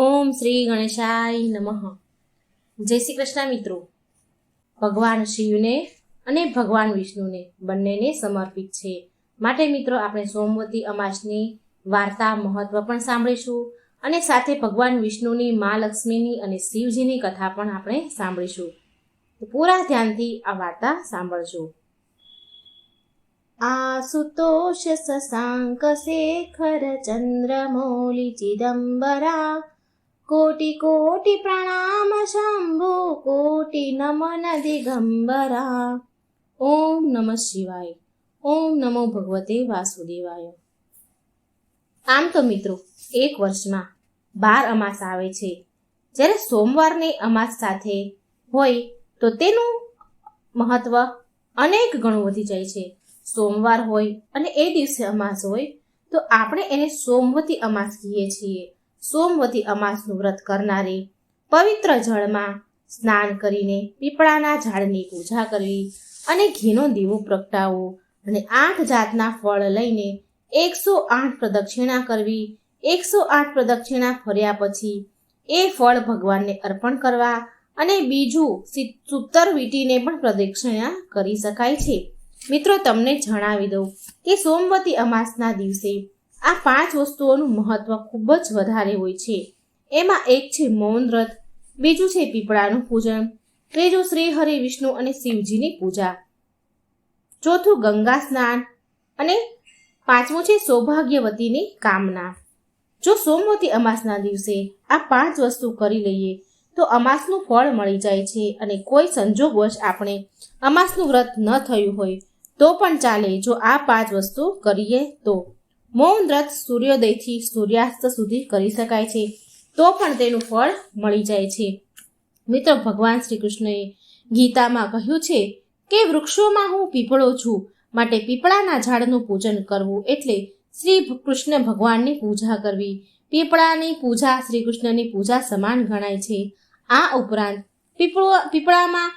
ઓમ શ્રી ગણેશાય નમઃ. જય શ્રી કૃષ્ણ મિત્રો. ભગવાન શિવને અને ભગવાન વિષ્ણુને બંનેને સમર્પિત છે. માટે મિત્રો, આપણે સોમવતી અમાસની વાર્તા મહત્વ પણ સાંભળીશું અને સાથે ભગવાન વિષ્ણુની, મા લક્ષ્મીની અને શિવજીની કથા પણ આપણે સાંભળીશું. તો પૂરા ધ્યાનથી આ વાર્તા સાંભળજો. આસુતોષ શશાંક શેખર ચંદ્રમૌલી ચિદંબરા કોટિ કોટિ પ્રણામ શંભુ કોટિ નમન દિગંબરા ઓમ નમઃ શિવાય ઓમ નમો ભગવતે વાસુદેવાય આમ તો મિત્રો, એક વર્ષમાં બાર અમાસ આવે છે. જ્યારે સોમવારની અમાસ સાથે હોય, તો તેનું મહત્વ અનેક ગણું વધી જાય છે. સોમવાર હોય અને એ દિવસે અમાસ હોય, તો આપણે એને સોમવતી અમાસ કહીએ છીએ. સોમવતી અમાસનું વ્રત કરનારે પવિત્ર જળમાં સ્નાન કરીને પીપળાના ઝાડની પૂજા કરવી અને ઘીનો દીવો પ્રગટાવવો અને આઠ જાતના ફળ લઈને એકસો આઠ પ્રદક્ષિણા કરવી. એકસો આઠ પ્રદક્ષિણા ફર્યા પછી એ ફળ ભગવાનને અર્પણ કરવા અને બીજું સૂતર વીટીને પણ પ્રદક્ષિણા કરી શકાય છે. મિત્રો, તમને જણાવી દઉં કે સોમવતી અમાસના દિવસે આ પાંચ વસ્તુઓનું મહત્વ ખૂબ જ વધારે હોય છે. એમાં એક છે મૌન વ્રત, બીજું છે પીપળાનું પૂજન, ત્રીજું શ્રી હરિ વિષ્ણુ અને શિવજીની પૂજા. ચોથું ગંગા સ્નાન અને પાંચમું છે સૌભાગ્યવતીની કામના. જો સોમવતી અમાસના દિવસે આ પાંચ વસ્તુ કરી લઈએ, તો અમાસનું ફળ મળી જાય છે અને કોઈ સંજોગવશ આપણે અમાસનું વ્રત ન થયું હોય, તો પણ ચાલે જો આ પાંચ વસ્તુ કરીએ તો. મૌન વ્રત સૂર્યોદયથી સૂર્યાસ્ત સુધી કરી શકાય છે. તો પણ તેનું ફળ મળી જાય છે. મિત્રો, ભગવાન શ્રી કૃષ્ણએ ગીતામાં કહ્યું છે કે વૃક્ષોમાં હું પીપળો છું, માટે પીપળાના ઝાડનું પૂજન કરવું એટલે શ્રી કૃષ્ણ ભગવાનની પૂજા કરવી. પીપળાની પૂજા શ્રી કૃષ્ણની પૂજા સમાન ગણાય છે. આ ઉપરાંત પીપળો, પીપળામાં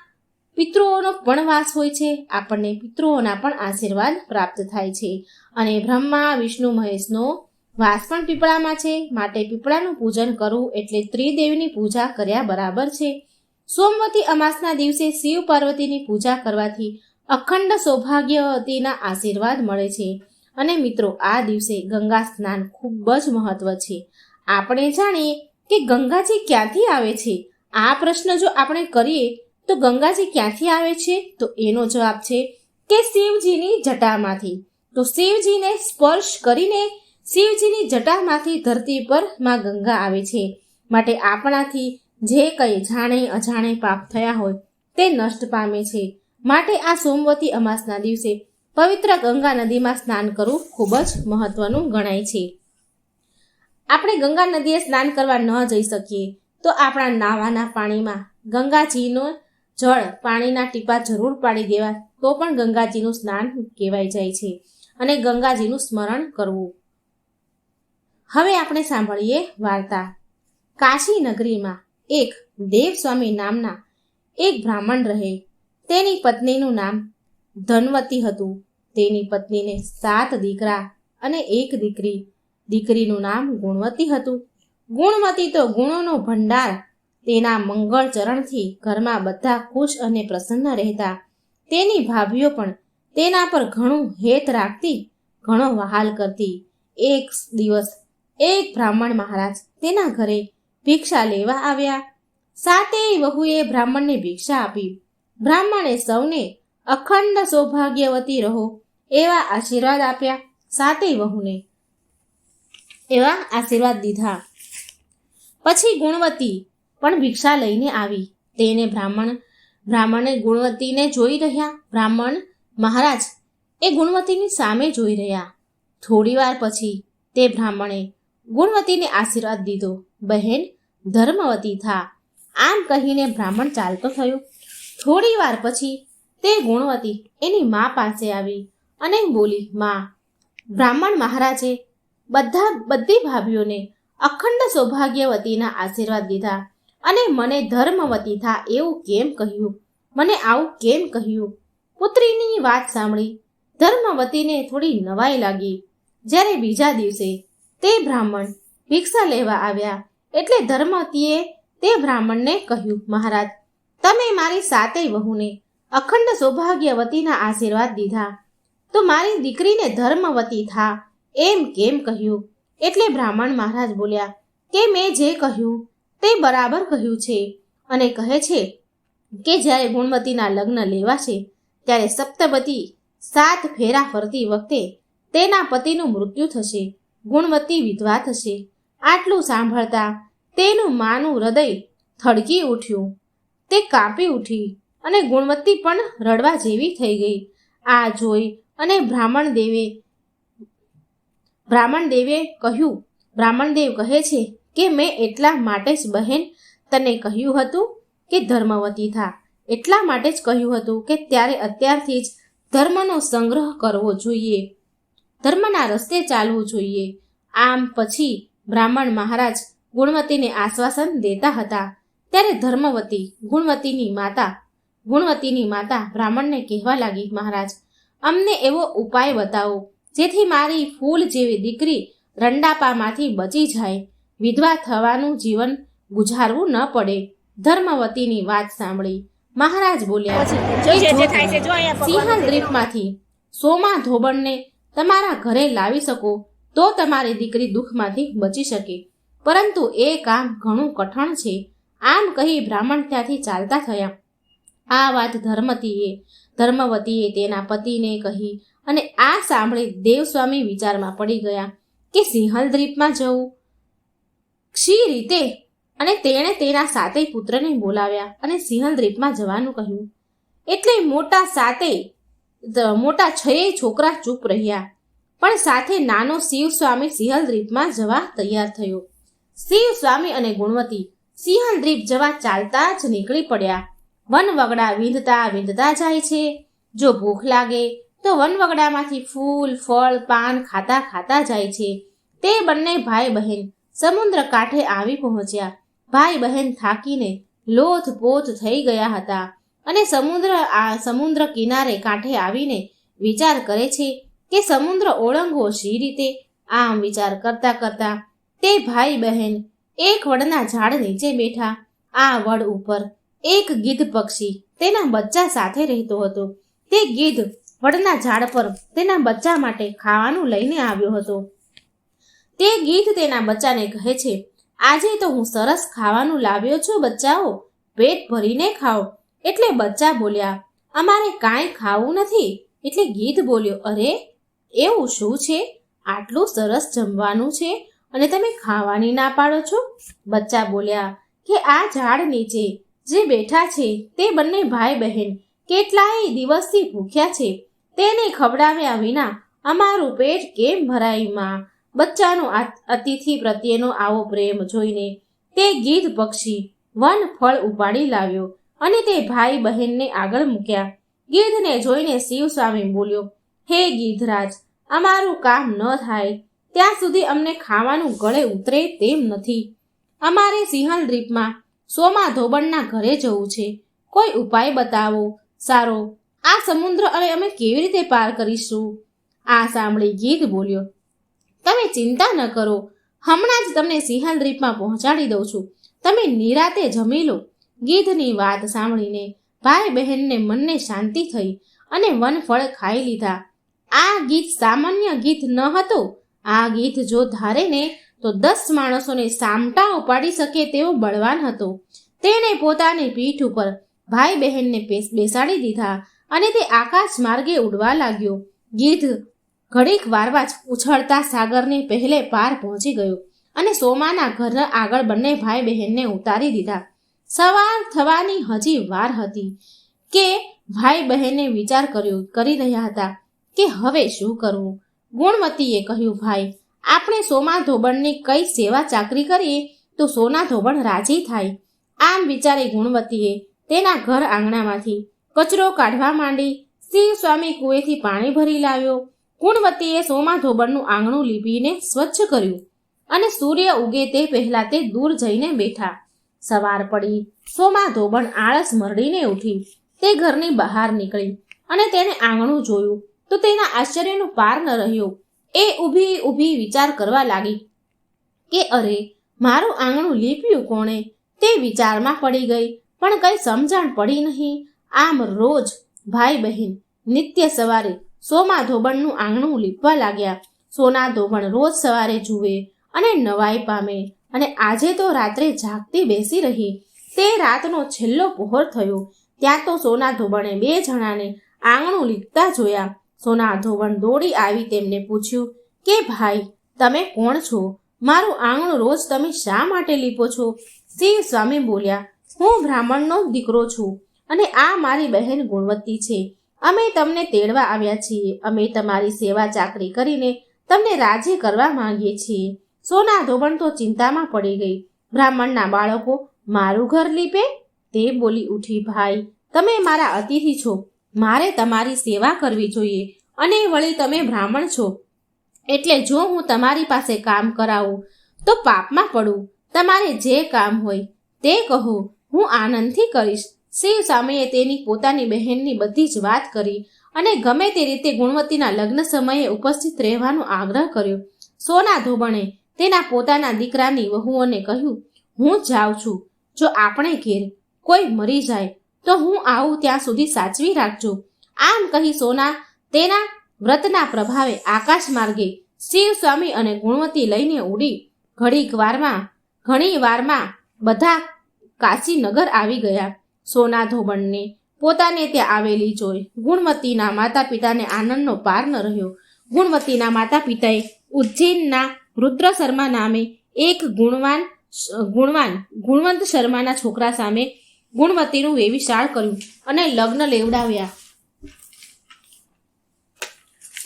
પિતૃઓનો પણ વાસ હોય છે, આપણને પિતૃઓના પણ આશીર્વાદ પ્રાપ્ત થાય છે. અને બ્રહ્મા, વિષ્ણુ, મહેશનો વાસ પણ પીપળામાં છે. માટે પીપળાનું પૂજન કરવું એટલે ત્રિદેવની પૂજા કર્યા બરાબર છે. સોમવતી અમાસના દિવસે શિવ પાર્વતીની પૂજા કરવાથી અખંડ સૌભાગ્યવતીના આશીર્વાદ મળે છે. અને મિત્રો, આ દિવસે ગંગા સ્નાન ખૂબ જ મહત્વ છે. આપણે જાણીએ કે ગંગાજી ક્યાંથી આવે છે? આ પ્રશ્ન જો આપણે કરીએ તો ગંગાજી ક્યાંથી આવે છે? તો એનો જવાબ છે કે શિવજીની જટામાંથી. તો શિવજીને સ્પર્શ કરીને શિવજીની જટામાંથી ધરતી પરમાં ગંગા આવે છે. માટે આપણાથી જે કંઈ જાણે અજાણે પાપ થયા હોય તે નષ્ટ પામે છે. માટે આ સોમવતી અમાસના દિવસે પવિત્ર ગંગા નદીમાં સ્નાન કરવું ખૂબ જ મહત્વનું ગણાય છે. આપણે ગંગા નદીએ સ્નાન કરવા ન જઈ શકીએ તો આપણા નાવાના પાણીમાં ગંગાજીનો જળ પાણીના ટીપા જરૂર પાડી દેવા, તો પણ ગંગાજીનું સ્નાન કહેવાય જાય છે અને ગંગાજીનું સ્મરણ કરવું. હવે આપણે સાંભળીએ વાર્તા. કાશી નગરીમાં એક દેવસ્વામી નામના એક બ્રાહ્મણ રહે. તેની પત્નીનું નામ ધનવતી હતું. તેની પત્નીને સાત દીકરા અને એક દીકરી. દીકરીનું નામ ગુણવતી હતું. ગુણવતી તો ગુણોનો ભંડાર તેના મંગળ ચરણથી ઘરમાં બધા ખુશ અને પ્રસન્ન રહેતા. તેની ભાભીઓ પણ તેના પર ઘણું હેત રાખતી, ઘણો વહાલ કરતી. એક દિવસ એક બ્રાહ્મણ મહારાજ તેના ઘરે ભિક્ષા લેવા આવ્યા. સાતેય વહુએ બ્રાહ્મણને ભિક્ષા આપી. બ્રાહ્મણે સૌને અખંડ સૌભાગ્યવતી રહો એવા આશીર્વાદ આપ્યા સાતેય વહુને. એવા આશીર્વાદ દીધા. પછી ગુણવતી પણ ભિક્ષા લઈને આવી. તેને બ્રાહ્મણ, બ્રાહ્મણે ગુણવતીને જોઈ રહ્યા. બ્રાહ્મણ, મહારાજ, એ ગુણવતીની સામે જોઈ રહ્યા. થોડીવાર પછી તે બ્રાહ્મણે ગુણવતીને આશીર્વાદ દીધો. બહેન, ધર્મવતી થા. આમ કહીને બ્રાહ્મણ ચાલતો થયો. થોડી વાર પછી તે ગુણવતી એની મા પાસે આવી અને બોલી, માં, બ્રાહ્મણ મહારાજે બધા બધી ભાભીઓને અખંડ સૌભાગ્યવતીના આશીર્વાદ દીધા. અને મને ધર્મવતી થા એવું કેમ કહ્યું? મને આવું કેમ કહ્યું? પુત્રીની વાત સાંભળી ધર્મવતીને થોડી નવાઈ લાગી. જ્યારે બીજા દિવસે તે બ્રાહ્મણ ભિક્ષા લેવા આવ્યા એટલે ધર્મવતીએ તે બ્રાહ્મણને કહ્યું, મહારાજ, તમે મારી સાતેય વહુને અખંડ સૌભાગ્યવતીના આશીર્વાદ દીધા. તો મારી દીકરીને ધર્મવતી થા એમ કેમ કહ્યું? એટલે બ્રાહ્મણ મહારાજ બોલ્યા, કે મેં જે કહ્યું તે બરાબર કહ્યું છે અને કહે છે કે જ્યારે ગુણવતીના લગ્ન લેવાશે, ત્યારે સપ્તપતિ સાત ફેરા ફરતી વખતે તેના પતિનું મૃત્યુ થશે ગુણવતી વિધવા થશે. આટલું સાંભળતા તેનું માનું હૃદય થડકી ઉઠ્યું. તે કાપી ઉઠી અને ગુણવતી પણ રડવા જેવી થઈ ગઈ. આ જોઈ અને બ્રાહ્મણ દેવે બ્રાહ્મણ દેવે કહ્યું બ્રાહ્મણ દેવ કહે છે કે મેં એટલા માટે જ બહેન તને કહ્યું હતું કે ધર્મવતી થા. એટલા માટે જ કહ્યું હતું કે ત્યારે અત્યારથી જ ધર્મનો સંગ્રહ કરવો જોઈએ. ધર્મના રસ્તે ચાલવું જોઈએ. આમ પછી બ્રાહ્મણ મહારાજ ગુણવતીને આશ્વાસન દેતા હતા. ત્યારે ધર્મવતી ગુણવતીની માતા ગુણવતીની માતા બ્રાહ્મણને કહેવા લાગી, મહારાજ, અમને એવો ઉપાય બતાવો, જેથી મારી ફૂલ જેવી દીકરી રંડાપામાંથી બચી જાય. વિધવા થવાનું જીવન ગુજારવું ન પડે. ધર્મવતીની વાત સાંભળી મહારાજ બોલ્યા જો જે "એ જે જો થાય છે તમે જો અહીંયા સિંહણ ભગવાન દ્વીપમાંથી સોમા ધોબણને તમારા ઘરે લાવી શકો તો તમારી દીકરી દુઃખમાંથી બચી શકે. પરંતુ એ કામ ઘણું કઠણ છે. આમ કહી બ્રાહ્મણ ત્યાંથી ચાલતા થયા. આ વાત ધર્મતીએ ધર્મવતીએ તેના પતિને કહી અને આ સાંભળી દેવસ્વામી વિચારમાં પડી ગયા કે સિંહલ દ્વીપમાં જવું શી રીતે અને તેણે તેના સાતેય પુત્રને બોલાવ્યા અને સિંહલ દ્વીપમાં જવાનું કહ્યું. એટલે મોટા સાતેય મોટા છયેય છોકરા ચૂપ રહ્યા. પણ સાથે નાનો શિવ સ્વામી સિંહલ દ્વીપમાં જવા તૈયાર થયો. શિવ સ્વામી અને ગુણવતી સિંહલ દ્વીપ જવા ચાલતા જ નીકળી પડ્યા. વનવગડા વીંધતા વીંધતા જાય છે. જો ભૂખ લાગે તો વનવગડામાંથી ફૂલ, ફળ, પાન ખાતા ખાતા જાય છે. તે બંને ભાઈ બહેન સમુદ્ર કાંઠે આવી પહોંચ્યા. ભાઈ બહેન થાકીને લોથ પોથ થઈ ગયા હતા અને સમુદ્ર આ સમુદ્ર કિનારે કાંઠે આવીને વિચાર કરે છે કે સમુદ્ર ઓળંગવો શી રીતે? આમ વિચાર કરતા કરતા તે ભાઈ બહેન એક વડના ઝાડ નીચે બેઠા. આ વડ ઉપર એક ગીધ પક્ષી તેના બચ્ચા સાથે રહેતો હતો. તે ગીધ વડના ઝાડ પર તેના બચ્ચા માટે ખાવાનું લઈને આવ્યો હતો. તે ગીધ તેના બચ્ચાને કહે છે, આજે તો હું સરસ ખાવાનું લાવ્યો છું, બચ્ચાઓ. પેટ ભરીને ખાઓ. એટલે બચ્ચા બોલ્યા, અમારે કાંઈ ખાવું નથી. એટલે ગીધ બોલ્યો, અરે, એવું શું છે? આટલું સરસ જમવાનું છે અને તમે ખાવાની ના પાડો છો? બચ્ચા બોલ્યા, કે આ ઝાડ નીચે જે બેઠા છે તે બંને ભાઈ બહેન કેટલાય દિવસથી ભૂખ્યા છે. તેને ખવડાવ્યા વિના અમારું પેટ કેમ ભરાય, માં? બચ્ચાનો અતિથિ પ્રત્યેનો આવો પ્રેમ જોઈને તે ગીધ પક્ષી વન ફળ ઉપાડી લાવ્યો અને તે ભાઈ બહેનને આગળ મૂક્યા. ગીધને જોઈને શિવ સ્વામી બોલ્યો, હે ગીધરાજ, અમારું કામ ન થાય. ત્યાં સુધી અમને ખાવાનું ગળે ઉતરે તેમ નથી. અમારે સિંહલ દ્વીપમાં સોમા ધોબણના ઘરે જવું છે. કોઈ ઉપાય બતાવો? સારો, આ સમુદ્ર હવે અમે કેવી રીતે પાર કરીશું? આ સાંભળી ગીધ બોલ્યો તમે ચિંતા ન કરો. હમણાં જ તમને સિંહલ દ્વીપમાં પહોંચાડી દઉં છું. તમે નિરાતે જમી લો. ગીધની વાત સાંભળીને ભાઈ બહેનને મનને શાંતિ થઈ અને વનફળ ખાઈ લીધા. આ ગીત સામાન્ય ગીત ન હતો. આ ગીત જો ધારે ને તો દસ માણસોને સામટા ઉપાડી શકે તેવો બળવાન હતો. તેણે પોતાની પીઠ ઉપર ભાઈ બહેનને બેસાડી દીધા અને તે આકાશ માર્ગે ઉડવા લાગ્યો. ગીધ ઘડીક વારવા જ ઉછળતા સાગરની પહેલે પાર પહોંચી ગયો અને સોમાના ઘર આગળ બંને ભાઈ બહેનને ઉતારી દીધા. સવાર થવાની હજી વાર હતી કે ભાઈ બહેને વિચાર કર્યો, કરી રહ્યા હતા કે હવે શું કરવું? ગુણવતીએ કહ્યું, ભાઈ, આપણે સોમા ધોબણની કઈ સેવા ચાકરી કરીએ તો સોના ધોબણ રાજી થાય. આમ વિચારી ગુણવતીએ તેના ઘર આંગણામાંથી કચરો કાઢવા માંડી શિવ સ્વામી કુએથી પાણી ભરી લાવ્યો. ગુણવતીએ સોમા ધોબણનું આંગણું લીપીને સ્વચ્છ કર્યું અને સૂર્ય ઉગે તે પહેલા તે દૂર જઈને બેઠા. સવાર પડી. સોમા ધોબણ આળસ મરડીને ઉઠી. તે ઘરની બહાર નીકળી અને તેને આંગણું જોયું તો તેના આશ્ચર્યનું પાર ન રહ્યો. એ ઊભી ઊભી વિચાર કરવા લાગી કે અરે, મારું આંગણું લીપ્યું કોણે? તે વિચારમાં પડી ગઈ, પણ કંઈ સમજણ પડી નહીં. આમ રોજ ભાઈ બહેન નિત્ય સવારે સોમા ધોબણનું આંગણું લીપવા લાગ્યા. સોના ધોબણ રોજ સવારે જુએ અને નવાઈ પામે અને આજે તો રાત્રે જાગતી બેસી રહી. તે રાતનો છેલ્લો પહોર થયો. ત્યાં તો સોના ધોબણે બે જણાને આંગણું લીપતા જોયા. સોના ધોબણ દોડી આવી તેમને પૂછ્યું કે ભાઈ, તમે કોણ છો? મારું આંગણું રોજ તમે શા માટે લીપો છો? શિવ સ્વામી બોલ્યા, હું બ્રાહ્મણનો દીકરો છું અને આ મારી બહેન ગુણવત્તી છે. અમે તમને તેડવા આવ્યા છીએ. અમે તમારી સેવા ચાકરી કરીને તમને રાજી કરવા માંગીએ છીએ. સોના ધોબણ તો ચિંતામાં પડી ગઈ. બ્રાહ્મણના બાળકો, મારું ઘર લીપે? તે બોલી ઉઠી, ભાઈ, તમે મારા અતિથિ છો. મારે તમારી સેવા કરવી જોઈએ. અને વળી તમે બ્રાહ્મણ છો. એટલે જો હું તમારી પાસે કામ કરાવું, તો પાપમાં પડું. તમારે જે કામ હોય તે કહો. હું આનંદથી કરીશ. શિવ સ્વામીએ તેની પોતાની બહેનની બધી જ વાત કરી અને ગમે તે રીતે ગુણવતીના લગ્ન સમયે ઉપસ્થિત રહેવાનો આગ્રહ કર્યો. સોના ધોબણે તેના પોતાના દીકરાની વહુઓને કહ્યું, હું જાઉં છું. જો આપણે ઘેર કોઈ મરી જાય, તો હું આવું ત્યાં સુધી સાચવી રાખજો. આમ કહી સોના તેના વ્રતના પ્રભાવે આકાશ માર્ગે શિવ સ્વામી અને ગુણવતી લઈને ઉડી ઘડીક વારમાં, ઘણી વારમાં બધા કાશીનગર આવી ગયા. સોના ધોબણને પોતાને ત્યાં આવેલી જોઈ ગુણવતીના માતા પિતાને આનંદનો પાર ન રહ્યો. ગુણવતીના માતા પિતાએ ઉજ્જૈનના રુદ્ર શર્મા નામે એક ગુણવાન ગુણવાન ગુણવંત શર્માના છોકરા સામે ગુણવતીનું વેવિશાળ કર્યું અને લગ્ન લેવડાવ્યા.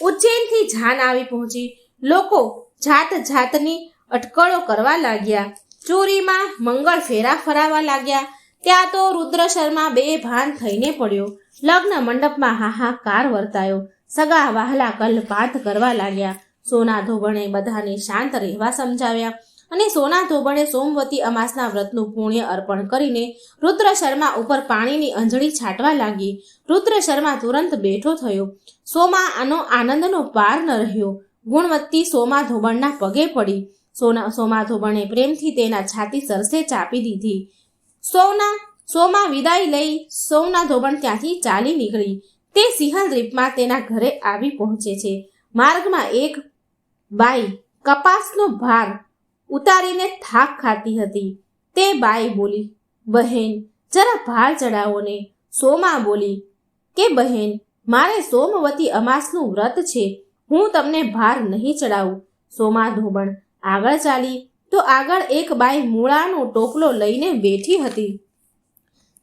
ઉજ્જૈનથી જાન આવી પહોંચી. લોકો જાત જાતની અટકળો કરવા લાગ્યા. ચોરીમાં મંગળ ફેરા ફરાવા લાગ્યા. ત્યાં તો રુદ્ર શર્મા બે ભાન થઈને પડ્યો. લગ્ન મંડપમાં હાહાકાર વર્તાયો. સગા વહાલા કલપાત કરવા લાગ્યા. સોના ધોબણે બધાને શાંત રહેવા સમજાવ્યા અને સોના ધોબણે સોમવતી અમાસના વ્રતનું પુણ્ય અર્પણ કરીને રુદ્ર શર્મા ઉપર પાણીની અંજળી છાંટવા લાગી. રુદ્ર શર્મા તુરંત બેઠો થયો. સોમા આનો આનંદનો પાર ન રહ્યો. ગુણવત્તી સોમા ધોબણના પગે પડી. સોના સોમા ધોબણે પ્રેમથી તેના છાતી સરસે ચાપી દીધી. સૌના, સોમાં વિદાય લઈ સૌના ધોબણ ત્યાંથી ચાલી નીકળી. તે સિંહલ દ્વીપમાં તેના ઘરે આવી પહોંચે છે. માર્ગમાં એક બાઈ કપાસનો ભાર ઉતારીને થાક ખાતી હતી. તે બાઈ બોલી, બહેન, જરા ભાર ચડાવો ને. સોમા બોલી, કે બહેન, મારે સોમવતી અમાસનું વ્રત છે. હું તમને ભાર નહીં ચડાવું સોમા ધોબણ આગળ ચાલી તો આગળ એક બાઈ મૂળાનો ટોપલો લઈને બેઠી હતી.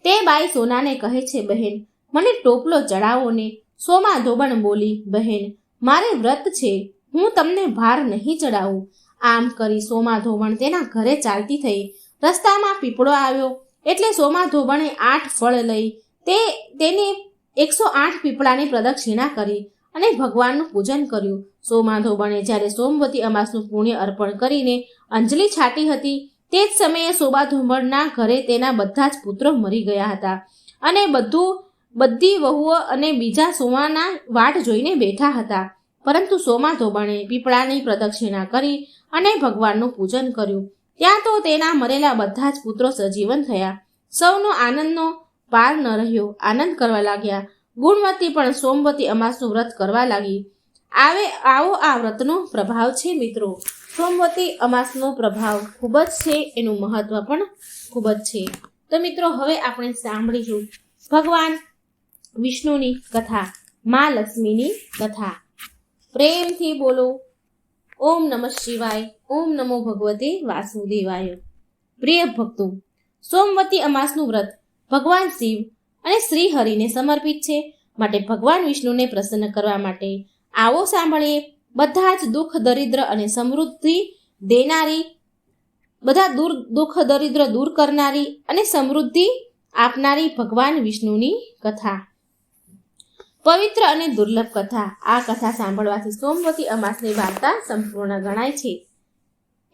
તે બાઈ સોનાને કહે છે, બહેન, મને ટોપલો ચડાવો ને. સોમા ધોબણ બોલી, બહેન, મારે વ્રત છે. હું તમને ભાર નહીં ચડાવું આમ કરી સોમા ધોબણ તેના ઘરે ચાલતી થઈ. રસ્તામાં પીપળો આવ્યો. એટલે સોમા ધોબણે આઠ ફળ લઈ. તે, તેને એકસો આઠ પીપળાની પ્રદક્ષિણા કરી. અને ભગવાનનું પૂજન કર્યું. સોમા ધોબણે જ્યારે સોમવતી અમાસનું પુણ્ય અર્પણ કરીને અંજલિ છાટી હતી, તે જ સમયે સોમા ધોબણના ઘરે તેના બધા જ પુત્રો મરી ગયા હતા. અને બધું, બધી વહુઓ અને બીજા સોમાના વાટ જોઈને બેઠા હતા. પરંતુ સોમા ધોબણે પીપળાની પ્રદક્ષિણા કરી અને ભગવાનનું પૂજન કર્યું. ત્યાં તો તેના મરેલા બધા જ પુત્રો સજીવન થયા. સૌનો આનંદનો પાર ન રહ્યો. આનંદ કરવા લાગ્યા. ગુણવતી પણ સોમવતી અમાસનું વ્રત કરવા લાગી. આવે, આવો આ વ્રતનો પ્રભાવ છે મિત્રો. સોમવતી અમાસનો પ્રભાવ ખૂબ જ છે, એનું મહત્વ પણ ખૂબ જ છે. તો મિત્રો, હવે આપણે સાંભળીશું ભગવાન વિષ્ણુની કથા, મા લક્ષ્મીની કથા. પ્રેમથી બોલો. ઓમ નમઃ શિવાય, ઓમ નમો ભગવતે વાસુદેવાય. પ્રિય ભક્તો, સોમવતી અમાસનું વ્રત ભગવાન શિવ અને શ્રી હરિને સમર્પિત છે. માટે ભગવાન વિષ્ણુને પ્રસન્ન કરવા માટે આવો સાંભળીએ. બધા જ દુઃખ, દરિદ્ર અને સમૃદ્ધિ દેનારી, બધા દૂર, દુઃખ, દરિદ્ર દૂર કરનારી અને સમૃદ્ધિ આપનારી ભગવાન વિષ્ણુની કથા. પવિત્ર અને દુર્લભ કથા. આ કથા સાંભળવાથી સોમવતી અમાસની વાર્તા સંપૂર્ણ ગણાય છે.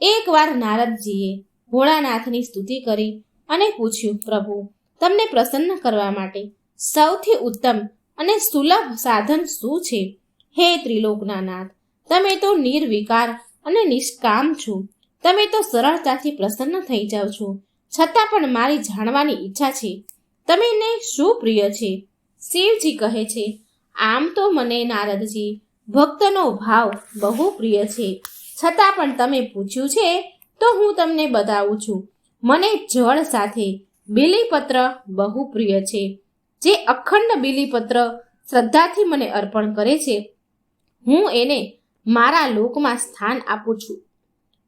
એકવાર નારદજીએ ભોળાનાથની સ્તુતિ કરી અને પૂછ્યું, પ્રભુ તમને પ્રસન્ન કરવા માટે સૌથી ઉત્તમ અને સુલભ સાધન શું છે? હે ત્રિલોકના નાથ તમે તો નિર્વિકાર અને નિષ્કામ છો. તમે તો સરળતાથી પ્રસન્ન થઈ જાઓ છો. છતાં પણ મારી જાણવાની ઈચ્છા છે. તમેને શું પ્રિય છે? શિવજી કહે છે, આમ તો મને નારદજી, ભક્તનો ભાવ બહુ પ્રિય છે. છતાં પણ તમે પૂછ્યું છે તો હું તમને બતાવું છું. મને જળ સાથે બીલીપત્ર બહુ પ્રિય છે. જે અખંડ બીલીપત્ર શ્રદ્ધાથી મને અર્પણ કરે છે. હું એને મારા લોકમાં સ્થાન આપું છું.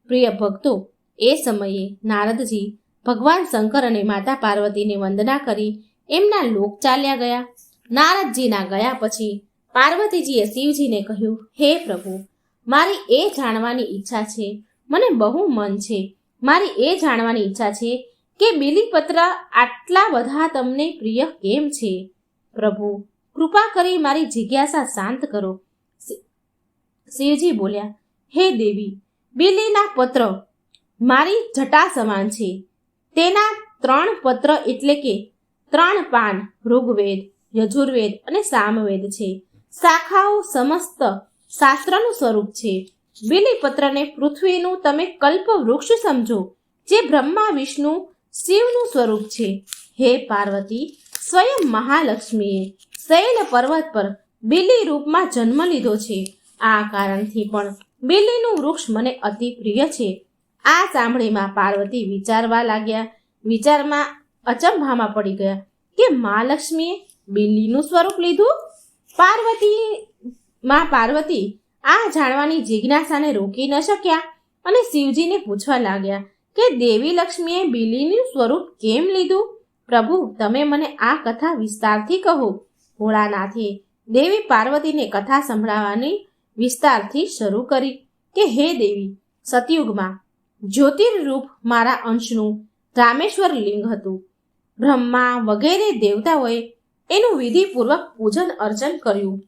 પ્રિય ભક્તો, એ સમયે નારદજી ભગવાન શંકર અને માતા પાર્વતીને વંદના કરી એમના લોક ચાલ્યા ગયા. નારદજીના ગયા પછી પાર્વતીજીએ શિવજીને કહ્યું, હે પ્રભુ, મારી એ જાણવાની ઈચ્છા છે. મને બહુ મન છે. મારી એ જાણવાની ઈચ્છા છે કે બિલીપત્ર આટલા બધા તમને પ્રિય કેમ છે? પ્રભુ, કૃપા કરી મારી જિજ્ઞાસા શાંત કરો. શિવજી બોલ્યા, હે દેવી, બિલીના પત્ર મારી જટા સમાન છે. તેના ત્રણ પત્ર એટલે કે ત્રણ પાન, ઋગ્વેદ, યજુર્વેદ અને સામવેદ છે. શાખાઓ સમસ્ત શાસ્ત્રનું સ્વરૂપ છે. બિલીપત્રને પૃથ્વીનું તમે કલ્પ વૃક્ષ સમજો, જે બ્રહ્મા, વિષ્ણુ શિવનું સ્વરૂપ છે. હે પાર્વતી, સ્વયં મહાલક્ષ્મીએ શૈલ પર્વત પર બિલી રૂપમાં જન્મ લીધો છે. આ કારણથી પણ બિલીનું વૃક્ષ મને અતિ પ્રિય છે. આ સાંભળીમાં પાર્વતી વિચારવા લાગ્યા. વિચારમાં અચંભામાં પડી ગયા. કે મહાલક્ષ્મીએ બિલીનું સ્વરૂપ લીધું? પાર્વતી, માં પાર્વતી, આ જાણવાની જિજ્ઞાસાને રોકી ન શક્યા અને શિવજીને પૂછવા લાગ્યા. કે દેવી લક્ષ્મીએ બિલીનું સ્વરૂપ કેમ લીધું? પ્રભુ, તમે મને આ કથા વિસ્તારથી કહો. ભોળાનાથે દેવી પાર્વતીને કથા સંભળાવવાની વિસ્તારથી શરૂ કરી કે, હે દેવી, સતયુગમાં જ્યોતિર્રૂપ મારા અંશનું રામેશ્વર લિંગ હતું. બ્રહ્મા વગેરે દેવતાઓએ એનું વિધિપૂર્વક પૂજન અર્ચન કર્યું.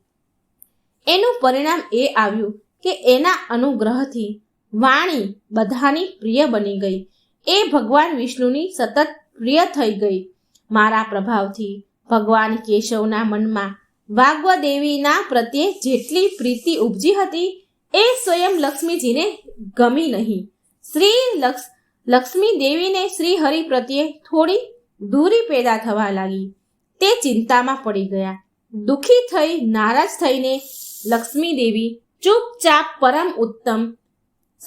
એનું પરિણામ એ આવ્યું કે એના અનુગ્રહથી વાણી બધાની પ્રિય બની ગઈ. એ ભગવાન વિષ્ણુની સતત પ્રિય થઈ ગઈ. મારા પ્રભાવથી ભગવાન કેશવના મનમાં વાગ્વદેવીના પ્રત્યે જેટલી પ્રીતિ ઉપજી હતી, એ સ્વયં લક્ષ્મીજીને ગમી નહીં. શ્રી લક્ષ લક્ષ્મી દેવીને શ્રી હરિ પ્રત્યે થોડી દૂરી પેદા થવા લાગી. તે ચિંતામાં પડી ગયા. દુઃખી થઈ, નારાજ થઈને લક્ષ્મી દેવી ચૂપચાપ પરમ ઉત્તમ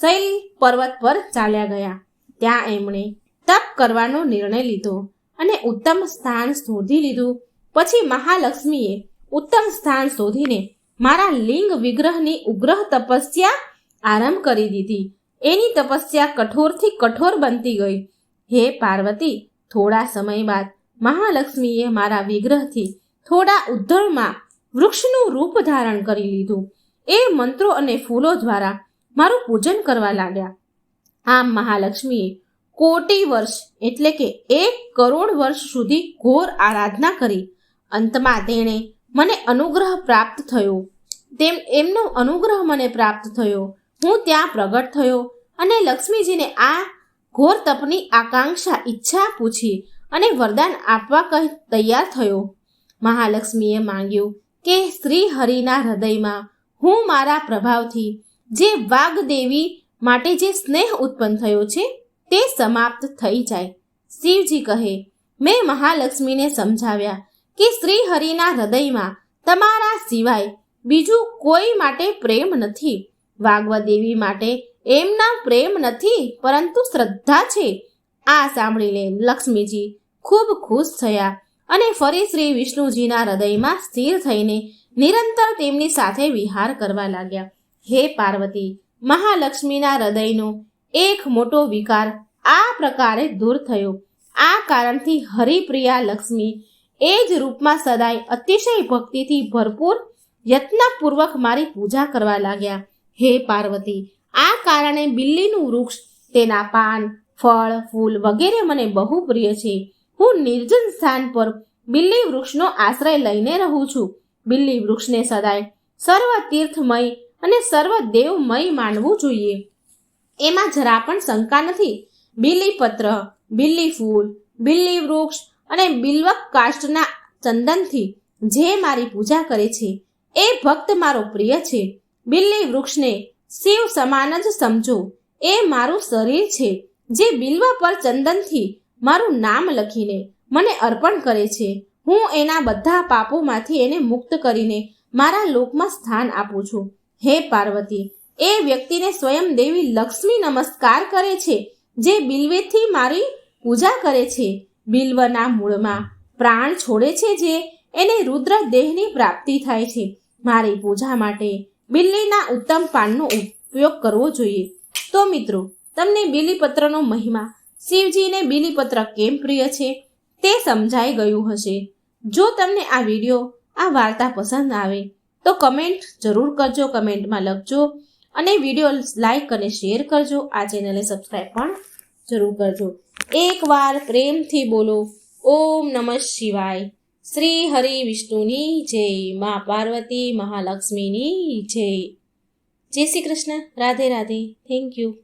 શૈલ પર્વત પર ચાલ્યા ગયા. ત્યાં એમણે તપ કરવાનો નિર્ણય લીધો અને ઉત્તમ સ્થાન શોધી લીધું. પછી મહાલક્ષ્મીએ ઉત્તમ સ્થાન શોધીને મારા લિંગ વિગ્રહની ઉગ્રહ તપસ્યા આરંભ કરી દીધી. એની તપસ્યા કઠોરથી કઠોર બનતી ગઈ. હે પાર્વતી, થોડા સમય બાદ મહાલક્ષ્મીએ મારા વિગ્રહથી થોડા ઉદ્ધળમાં વૃક્ષનું રૂપ ધારણ કરી લીધું. એ મંત્રો અને ફૂલો દ્વારા મારું પૂજન કરવા લાગ્યા. આમ મહાલક્ષ્મીએ કોટી વર્ષ એટલે કે એક કરોડ વર્ષ સુધી ઘોર આરાધના કરી. અંતમાં તેણે મને અનુગ્રહ પ્રાપ્ત થયો. તેમ એમનો અનુગ્રહ મને પ્રાપ્ત થયો. હું ત્યાં પ્રગટ થયો અને લક્ષ્મીજીને આ ઘોર તપની આકાંક્ષા, ઈચ્છા પૂછી અને વરદાન આપવા કહી તૈયાર થયો. મહાલક્ષ્મીએ માંગ્યું કે, શ્રી હરિના હૃદયમાં હું મારા પ્રભાવથી જે વાગદેવી માટે જે સ્નેહ ઉત્પન્ન થયો છે, તે સમાપ્ત થઈ જાય. શિવજી કહે, મેં મહાલક્ષ્મીને સમજાવ્યા કે શ્રી હરિના હૃદયમાં તમારા સિવાય બીજું કોઈ માટે પ્રેમ નથી. વાગવદેવી માટે એમના પ્રેમ નથી, પરંતુ શ્રદ્ધા છે. આ સાંભળીને લક્ષ્મીજી ખૂબ ખુશ થયા અને ફરી શ્રી વિષ્ણુજીના હૃદયમાં સ્થિર થઈને નિરંતર તેમની સાથે વિહાર કરવા લાગ્યા. હે પાર્વતી, મહાલક્ષ્મીના હૃદયનો એક મોટો વિકાર આ પ્રકારે દૂર થયો. આ કારણથી હરિપ્રિયા લક્ષ્મી એ જ રૂપમાં સદાય અતિશય ભક્તિથી ભરપૂર યત્નપૂર્વક મારી પૂજા કરવા લાગ્યા. હે પાર્વતી, આ કારણે બિલ્લીનું વૃક્ષ, તેના પાન, ફળ, ફૂલ વગેરે મને બહુ પ્રિય છે. હું નિર્જન સ્થાન પર બિલ્લી વૃક્ષનો આશ્રય લઈને રહું છું. બિલ્લી વૃક્ષને સદાય સર્વ તીર્થમય અને સર્વ દેવમય માનવું જોઈએ. એમાં જરા પણ શંકા નથી. બિલીપત્ર બિલ્લી ફૂલ, બિલ્લી વૃક્ષ અને બિલ્વક કાષ્ટના ચંદનથી જે મારી પૂજા કરે છે, એ ભક્ત મારો પ્રિય છે. બિલ્લી વૃક્ષને શિવ સમાન જ સમજો. એ મારું શરીર છે, જે બિલ્વ પર ચંદનથી મારું નામ લખીને મને અર્પણ કરે છે. હું એના બધા પાપોમાંથી એને મુક્ત કરીને મારા લોકમાં સ્થાન આપું છું. હે પાર્વતી, એ વ્યક્તિને સ્વયં દેવી લક્ષ્મી નમસ્કાર કરે છે, જે બિલ્વેથી મારી પૂજા કરે છે. બિલ્વના મૂળમાં પ્રાણ છોડે છે જે, એને રુદ્ર દેહની પ્રાપ્તિ થાય છે. મારી પૂજા માટે બિલ્લીના ઉત્તમ પાનનો ઉપયોગ કરવો જોઈએ. તો મિત્રો, તમને બિલીપત્રનો મહિમા, શિવજીને બિલીપત્ર કેમ પ્રિય છે? તે સમજાઈ ગયું હશે. જો તમને આ વીડિયો, આ વાર્તા પસંદ આવે તો કમેન્ટ જરૂર કરજો, કમેન્ટમાં લખજો અને વીડિયો લાઈક અને શેર કરજો. આ ચેનલને સબસ્ક્રાઈબ પણ જરૂર કરજો. એકવાર પ્રેમથી બોલો. ઓમ નમઃ શિવાય. શ્રી હરિ વિષ્ણુની જય. મા પાર્વતી મહાલક્ષ્મીની જય. જય શ્રી કૃષ્ણ. રાધે રાધે. Thank you